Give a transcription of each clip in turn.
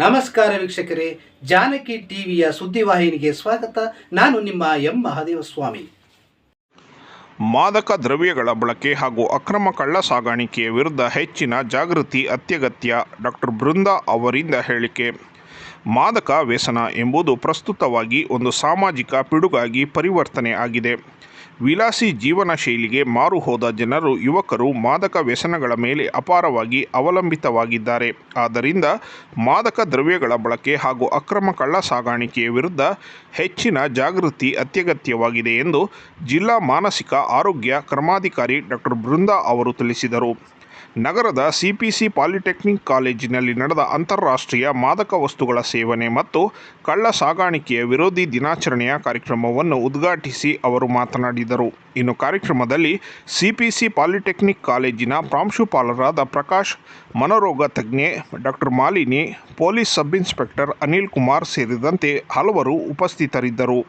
ನಮಸ್ಕಾರ ವೀಕ್ಷಕರೇ, ಜಾನಕಿ ಟಿವಿಯ ಸುದ್ದಿವಾಹಿನಿಗೆ ಸ್ವಾಗತ. ನಾನು ನಿಮ್ಮ ಎಂ. ಮಹಾದೇವ ಸ್ವಾಮಿ ಮಾದಕ ದ್ರವ್ಯಗಳ ಬಳಕೆ ಹಾಗೂ ಅಕ್ರಮ ಕಳ್ಳ ಸಾಗಾಣಿಕೆಯ ವಿರುದ್ಧ ಹೆಚ್ಚಿನ ಜಾಗೃತಿ, ಅತ್ಯಗತ್ಯ ಡಾಕ್ಟರ್ ಬೃಂದಾ ಅವರಿಂದ ಹೇಳಿಕೆ. ಮಾದಕ ವ್ಯಸನ ಎಂಬುದು ಪ್ರಸ್ತುತವಾಗಿ ಒಂದು ಸಾಮಾಜಿಕ ಪಿಡುಗಾಗಿ ಪರಿವರ್ತನೆ ಆಗಿದೆ. ವಿಲಾಸಿ ಜೀವನ ಶೈಲಿಗೆ ಮಾರುಹೋದ ಜನರು, ಯುವಕರು ಮಾದಕ ವ್ಯಸನಗಳ ಮೇಲೆ ಅಪಾರವಾಗಿ ಅವಲಂಬಿತವಾಗಿದ್ದಾರೆ. ಆದ್ದರಿಂದ ಮಾದಕ ದ್ರವ್ಯಗಳ ಬಳಕೆ ಹಾಗೂ ಅಕ್ರಮ ಕಳ್ಳ ಸಾಗಾಣಿಕೆಯ ವಿರುದ್ಧ ಹೆಚ್ಚಿನ ಜಾಗೃತಿ ಅತ್ಯಗತ್ಯವಾಗಿದೆ ಎಂದು ಜಿಲ್ಲಾ ಮಾನಸಿಕ ಆರೋಗ್ಯ ಕ್ರಮಾಧಿಕಾರಿ ಡಾಕ್ಟರ್ ಬೃಂದಾ ಅವರು ತಿಳಿಸಿದರು. ನಗರದ ಸಿಪಿಸಿ ಪಾಲಿಟೆಕ್ನಿಕ್ ಕಾಲೇಜಿನಲ್ಲಿ ನಡೆದ ಅಂತಾರಾಷ್ಟ್ರೀಯ ಮಾದಕ ವಸ್ತುಗಳ ಸೇವನೆ ಮತ್ತು ಕಳ್ಳ ಸಾಗಾಣಿಕೆಯ ವಿರೋಧಿ ದಿನಾಚರಣೆಯ ಕಾರ್ಯಕ್ರಮವನ್ನು ಉದ್ಘಾಟಿಸಿ ಅವರು ಮಾತನಾಡಿದರು. ಇನ್ನು ಕಾರ್ಯಕ್ರಮದಲ್ಲಿ ಸಿಪಿಸಿ ಪಾಲಿಟೆಕ್ನಿಕ್ ಕಾಲೇಜಿನ ಪ್ರಾಂಶುಪಾಲರಾದ ಪ್ರಕಾಶ್, ಮನೋರೋಗ ತಜ್ಞೆ doctor Malini, police sub inspector Anil Kumar ಸೇರಿದಂತೆ ಹಲವರು ಉಪಸ್ಥಿತರಿದ್ದರು.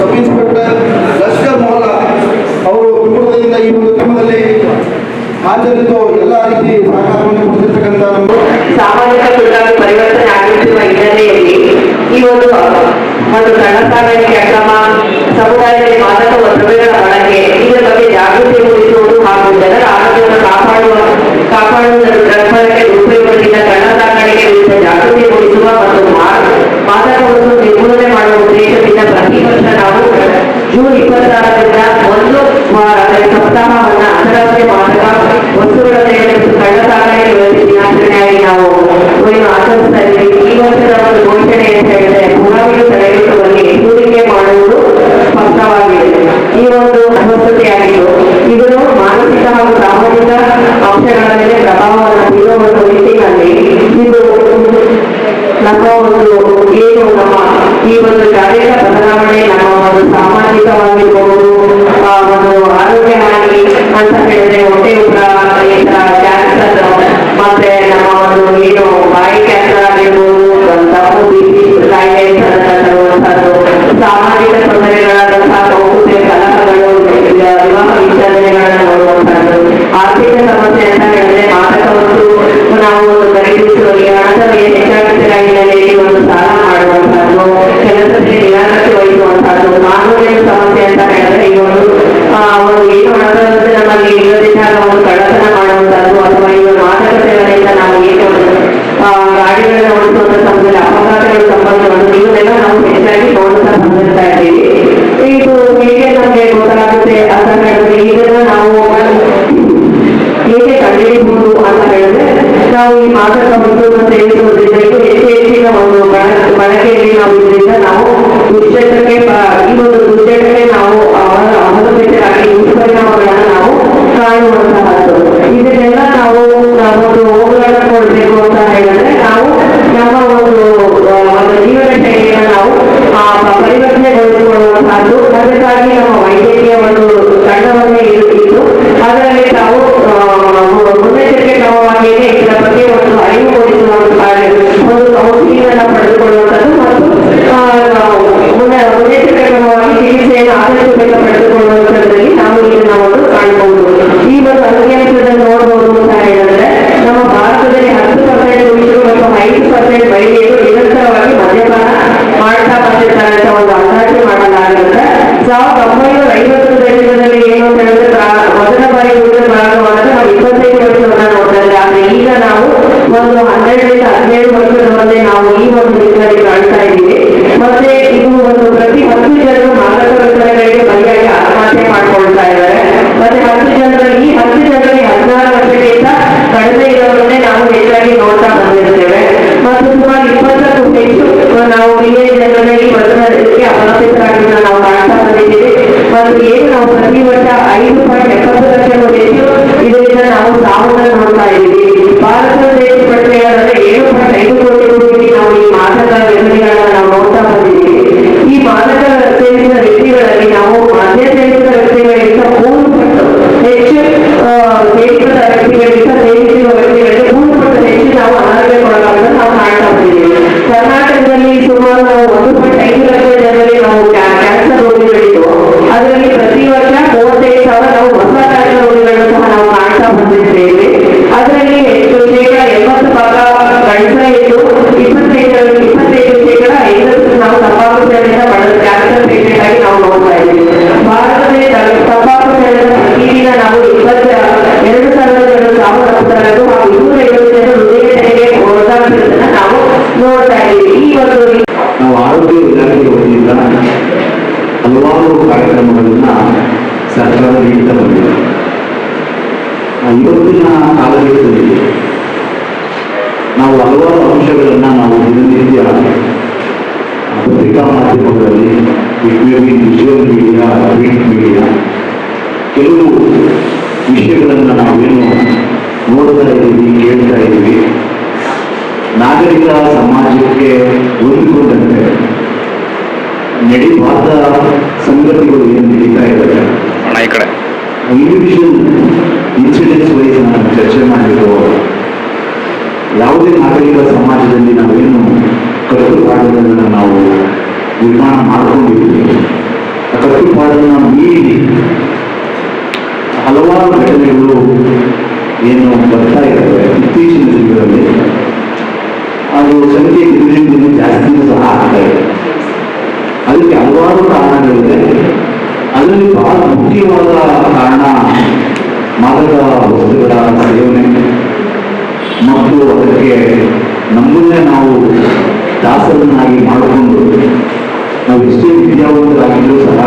ಸಬ್ ಇನ್ಸ್ಪೆಕ್ಟರ್ ಲಷ್ಕರ್ ಅವರು ಕುಟುಂಬದಿಂದ ಈ ಒಂದು ಕ್ರಮದಲ್ಲಿ ಹಾಜರಿದ್ದು ಎಲ್ಲ ರೀತಿ ಸಹಕಾರವನ್ನು ಕೊಡ್ತಿರ್ತಕ್ಕಂಥ ಸಾಮಾಜಿಕ ಪಿಡುಗಾಗಿ ಪರಿವರ್ತನೆ ಆಗುತ್ತಿರುವ ಹಿನ್ನೆಲೆಯಲ್ಲಿ ಈ ಒಂದು ಒಂದು ಸಣ್ಣ ಸಾಗಾಣಿಕೆ ಅಕ್ರಮ ಸಮುದಾಯದಲ್ಲಿ ಮಾದಕ ದ್ರವ್ಯಗಳ ಬಳಕೆ ಇದರ ಬಗ್ಗೆ ಜಾಗೃತಿ ಮೂಡಿಸುವುದು ಹಾಗೂ ಜನರ ಆರೋಗ್ಯವನ್ನು ಕಾಪಾಡುವ ಕಾಪಾಡುವುದರ ಬಳಕೆ ದುರುಪಯೋಗದಿಂದ ಕಳ್ಳ ಸಾಗಾಣಿಕೆ ವಿರುದ್ಧ ಜಾಗೃತಿ ಮೂಡಿಸುವ ಮತ್ತು ಮಾ- ಮಾದಕ ವಸ್ತು ನಿರ್ಮೂಲನೆ ಮಾಡುವ ಉದ್ದೇಶದಿಂದ ಪ್ರತಿ ವರ್ಷ ನಾವು ಜೂನ್ ಇಪ್ಪತ್ತಾರರಿಂದ ಅಂದರೆ ಸಪ್ತಾಹವನ್ನ ಅಂತಾರಾಷ್ಟ್ರೀಯ ಮಾದಕ ವಸ್ತುಗಳ ಮೇಲೆ ಮತ್ತು ಕಳ್ಳ ಸಾಗಾಣಿಕೆ ವಿರೋಧಿ ದಿನಾಚರಣೆಯಾಗಿ ನಾವು ಆಚರಿಸ್ತಾ ಇದ್ದೀವಿ ಈ ವರ್ಷದ ಒಂದು ಘೋಷಣೆ ಅಂತ ಹೇಳಿದ್ರೆ ಪುರಾವೆಗಳು ತಡೆಗಟ್ಟುವಲ್ಲಿ ಹೂಡಿಕೆ ಮಾಡುವುದು ಸ್ಪಷ್ಟವಾಗಿದೆ ಈ ಒಂದು ಪ್ರಸ್ತುತಿಯಾಗಿದ್ದು ಇದನ್ನು ಮಾನಸಿಕ ಹಾಗೂ ಸಾಮಾಜಿಕ ಅಂಶಗಳ ಮೇಲೆ ಪ್ರಭಾವವನ್ನು ಬೀರುವ ಒಂದು ನಿಟ್ಟಿನಲ್ಲಿ ಇದು ನಮ್ಮ ಒಂದು ಏನು ನಮ್ಮ ಈ ಒಂದು ಶಾರೀರಿಕ ಬದಲಾವಣೆ ನಮ್ಮ ಒಂದು ಸಾಮಾಜಿಕವಾಗಿರ್ಬೋದು ಆರ್ಥಿಕ ಸಮಸ್ಯೆ ಅಂತ ಹೇಳಿದ್ರೆ ಮಾದಕ ನಾವು ಜನರಲ್ಲಿ ಮತದಾರರಿಗೆ ಅವಲಂಬಿತರಾಗಿದ್ದ ನಾವು ಕಾಣ್ತಾ ಬಂದಿದ್ದೇವೆ ಮತ್ತು ಏನು ನಾವು ಪ್ರತಿ ವರ್ಷ ಐದು ಪಾಯಿಂಟ್ ಎಪ್ಪತ್ತು ಲಕ್ಷ ಇದರಿಂದ ನಾವು ಸಾವನ್ನ ನೋಡ್ತಾ ಇದ್ದೀವಿ. ಭಾರತ ದೇಶ ಪಟ್ಟಿಯಾದರೆ ಏಳು ಪಾಯಿಂಟ್ ಐದು ಕೋಟಿ ನಾಗರಿಕ ಸಮಾಜಕ್ಕೆ ಹೊಂದಿಕೊಂಡಂತೆ ನಡೀಬಾರ್ದ ಸಂಗತಿಗಳು ಏನು ನಡೀತಾ ಇದ್ದಾರೆ ಈ ಕಡೆ. ಇಂಡಿವಿಜುವಲ್ ಇನ್ಸಿಡೆಂಟ್ಸ್ ವೈಸ್ ನಾನು ಚರ್ಚೆ ಮಾಡಿದ್ದು ಯಾವುದೇ ನಾಗರಿಕ ಸಮಾಜದಲ್ಲಿ ನಾವೇನು ಕಟ್ಟುಪಾಡುಗಳನ್ನು ನಾವು ನಿರ್ಮಾಣ ಮಾಡ್ಕೊಂಡಿದ್ದೀವಿ. ಅದಕ್ಕೆ ನಮ್ಮನ್ನೇ ನಾವು ದಾಸರನ್ನಾಗಿ ಮಾಡಿಕೊಂಡು ನಾವು ಎಷ್ಟೇ ವಿದ್ಯಾವಂತರಾಗಿದ್ರೂ ಸಹ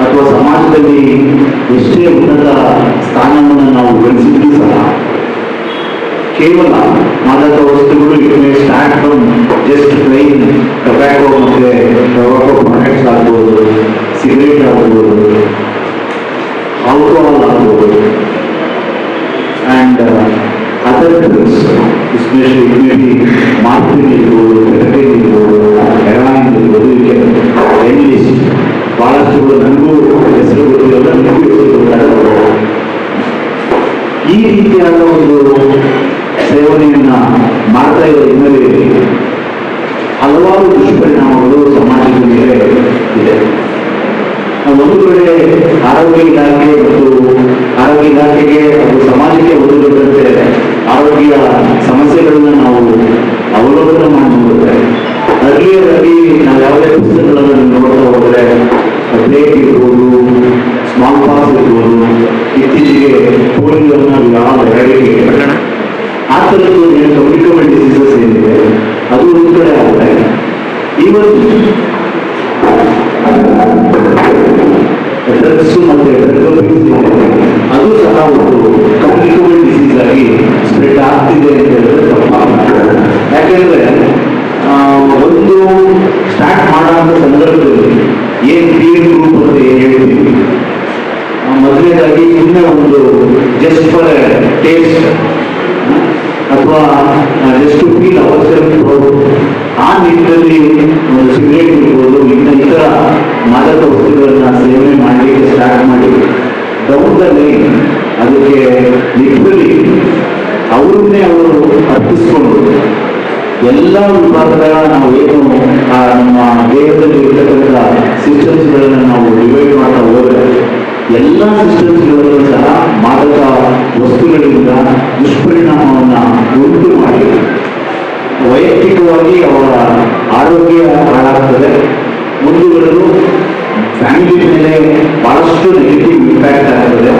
ಅಥವಾ ಸಮಾಜದಲ್ಲಿ ಎಷ್ಟೇ ಉನ್ನತ ಸ್ಥಾನವನ್ನು ನಾವು ಗಳಿಸಿದ್ರೂ ಸಹ ಕೇವಲ ಮಾದಕ ವಸ್ತುಗಳು it may start from just plain tobacco ಮತ್ತೆ ಟೊಬ್ಯಾಕೋ ರೀತಿಯಾದ ಒಂದು ಸೇವನೆಯನ್ನ ಮಾಡ್ತಾ ಇರೋ ಹಿನ್ನೆಲೆಯಲ್ಲಿ ಹಲವಾರು ದುಷ್ಪರಿಣಾಮಗಳು ಸಮಾಜದ ಮೇಲೆ ಇದೆ. ಒಂದು ಕಡೆ ಆರೋಗ್ಯ ಇಲಾಖೆ ಮತ್ತು ಆರೋಗ್ಯ ಇಲಾಖೆಗೆ ಅದು ಸಮಾಜಕ್ಕೆ ಒದಗಿದಂತೆ ಆರೋಗ್ಯ ಸಮಸ್ಯೆಗಳನ್ನ ನಾವು ಅವಲೋಕನ ಮಾಡಿ ನೋಡಿದ್ರೆ ಅರ್ಲಿಯರ್ ನಾವು ಯಾವುದೇ ಪುಸ್ತಕಗಳನ್ನು ಸಿಗರೇಟ್ ಇರ್ಬೋದು ಇನ್ನು ಇತರ ಮಾದಕ ವಸ್ತುಗಳನ್ನ ಸೇವನೆ ಮಾಡಲಿಕ್ಕೆ ಸ್ಟಾರ್ಟ್ ಮಾಡಿ ಡೌನ್ದಲ್ಲಿ ಅದಕ್ಕೆ ನಿಟ್ಟಿನಲ್ಲಿ ಅವ್ರನ್ನೇ ಅವರು ಅರ್ಪಿಸ್ಕೊಂಡು ಎಲ್ಲ ವಿಭಾಗದ ನಾವು ಏನು ಆ ನಮ್ಮ ದೇಹದಲ್ಲಿ ಇರ್ತಕ್ಕಂಥ ಸಿಸ್ಟಮ್ಸ್ಗಳನ್ನು ನಾವು ಡಿವೈಡ್ ಮಾಡ್ತಾ ಹೋದ್ರೆ ಎಲ್ಲ ಸಿಸ್ಟಮ್ಸ್ಗಳಲ್ಲೂ ಸಹ ಮಾದಕ ವಸ್ತುಗಳಿಂದ ದುಷ್ಪರಿಣಾಮವನ್ನ ಉಂಟು ಮಾಡಿ ವೈಯಕ್ತಿಕವಾಗಿ ಅವರ ಮುಂದುವರೆದು ಫ್ಯಾಮಿಲಿ ಮೇಲೆ ಬಹಳಷ್ಟು ನೆಗೆಟಿವ್ ಇಂಪ್ಯಾಕ್ಟ್ ಆಗ್ತದೆ.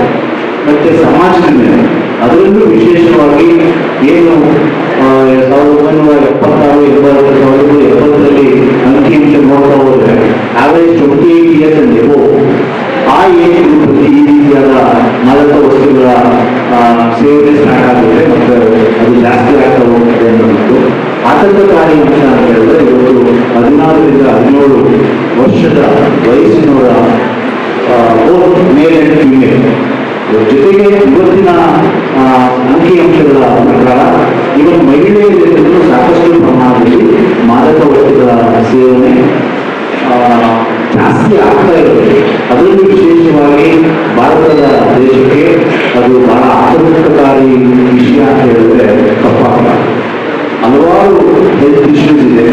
ಮತ್ತೆ ಸಮಾಜದ ಮೇಲೆ ಅದರಲ್ಲೂ ವಿಶೇಷವಾಗಿ ಏನು ಸಾವಿರದ ಒಂಬೈನೂರ ಎಪ್ಪತ್ತಾರು ಎಂಬತ್ತು ಇದೆ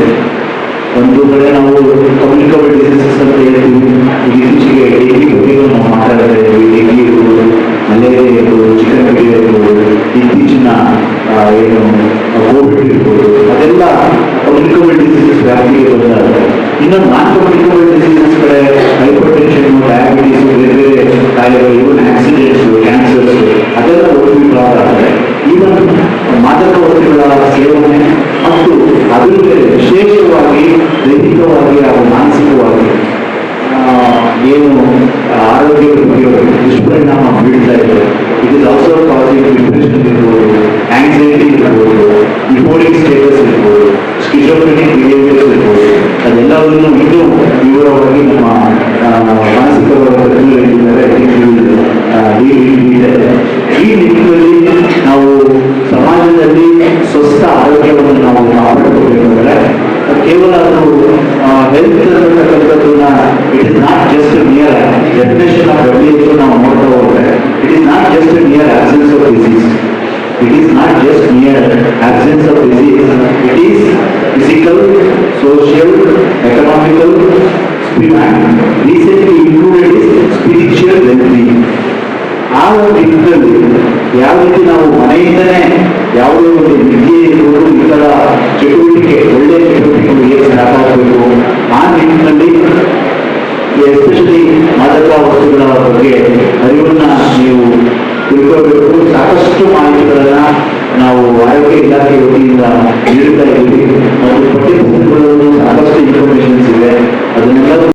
ಒಂದು ಕಡೆ ನಾವು ಕಮ್ಯುನಿಕಬಲ್ ಡಿಸೀಸಸ್ ಅಂತ ಹೇಳ್ತೀವಿ. ಈಗ ಇತ್ತೀಚೆಗೆ ಡೆಂಗಿ ಬಗ್ಗೆ ನಾವು ಮಾತಾಡ್ತಾ ಇದ್ದೀವಿ. ಡೆಂಗಿ ಇರ್ಬೋದು ಮಲೇರಿಯಾ ಇರ್ಬೋದು ಚಿಕನ್ ಗುನ್ಯಾ ಇರ್ಬೋದು, ಇತ್ತೀಚಿನ ಏನು ಕೋವಿಡ್ ಇರ್ಬೋದು, ಅದೆಲ್ಲ ಕಮ್ಯುನಿಕಬಲ್ ಡಿಸೀಸಸ್ ವ್ಯಾಪ್ತಿಗೆ ಬಂದಾಗ ಇನ್ನೊಂದು ನಾನ್ ಕಮ್ಯುನಿಕಬಲ್ ಡಿಸೀಸಸ್ ಕಡೆ ಹೈಪರ್ ಟೆನ್ಷನ್ ಡಯಾಬಿಟೀಸ್ ಬೇರೆ ಬೇರೆ ಕಾಯಿಲೆಗಳು ಸ್ಕಿಜೋಫ್ರೆನಿಕ್ ಸ್ಟೇಟಸ್ ಇರ್ಬೋದು ಸ್ಕಿಜೋಫ್ರೆನಿಕ್ ಬಿಹೇವಿಯರ್ಸ್ ಇರ್ಬೋದು ಅದೆಲ್ಲವನ್ನು ಇನ್ನೂ ವಿವರವಾಗಿ ನಮ್ಮ ಮಾನಸಿಕ ಈ ನಿಟ್ಟಿನಲ್ಲಿ ನಾವು ಸಮಾಜದಲ್ಲಿ ಸ್ವಸ್ಥ ಆರೋಗ್ಯವನ್ನು ನಾವು ಕಾಪಾಡಿಕೊಳ್ಳಬೇಕಾದ್ರೆ ಕೇವಲ ಅದು ಹೆಲ್ತ್ ಅಂತಕ್ಕಂಥದ್ದನ್ನ it is not just near ವಿದ್ಯೆಯವರು ಇತರ ಚಟುವಟಿಕೆ ಒಳ್ಳೆಯ ಚಟುವಟಿಕೆಗಳು ಹೇಗೆ ಸಾಕಾಗಬೇಕು ಆ ನಿಟ್ಟಿನಲ್ಲಿ ಎಸ್ಪೆಷಲಿ ಮಾದಕ ವಸ್ತುಗಳ ಬಗ್ಗೆ ಅರಿವನ್ನ ನೀವು ತಿಳ್ಕೋಬೇಕು ಸಾಕಷ್ಟು ಮಾಹಿತಿಗಳನ್ನ ನಾವು ಆರೋಗ್ಯ ಇಲಾಖೆ ವತಿಯಿಂದ ನೀಡ್ತಾ ಇದ್ದೀವಿ ಮತ್ತು ಪಠ್ಯ ಸಾಕಷ್ಟು ಇನ್ಫಾರ್ಮೇಶನ್ಸ್ ಇದೆ ಅದನ್ನೆಲ್ಲ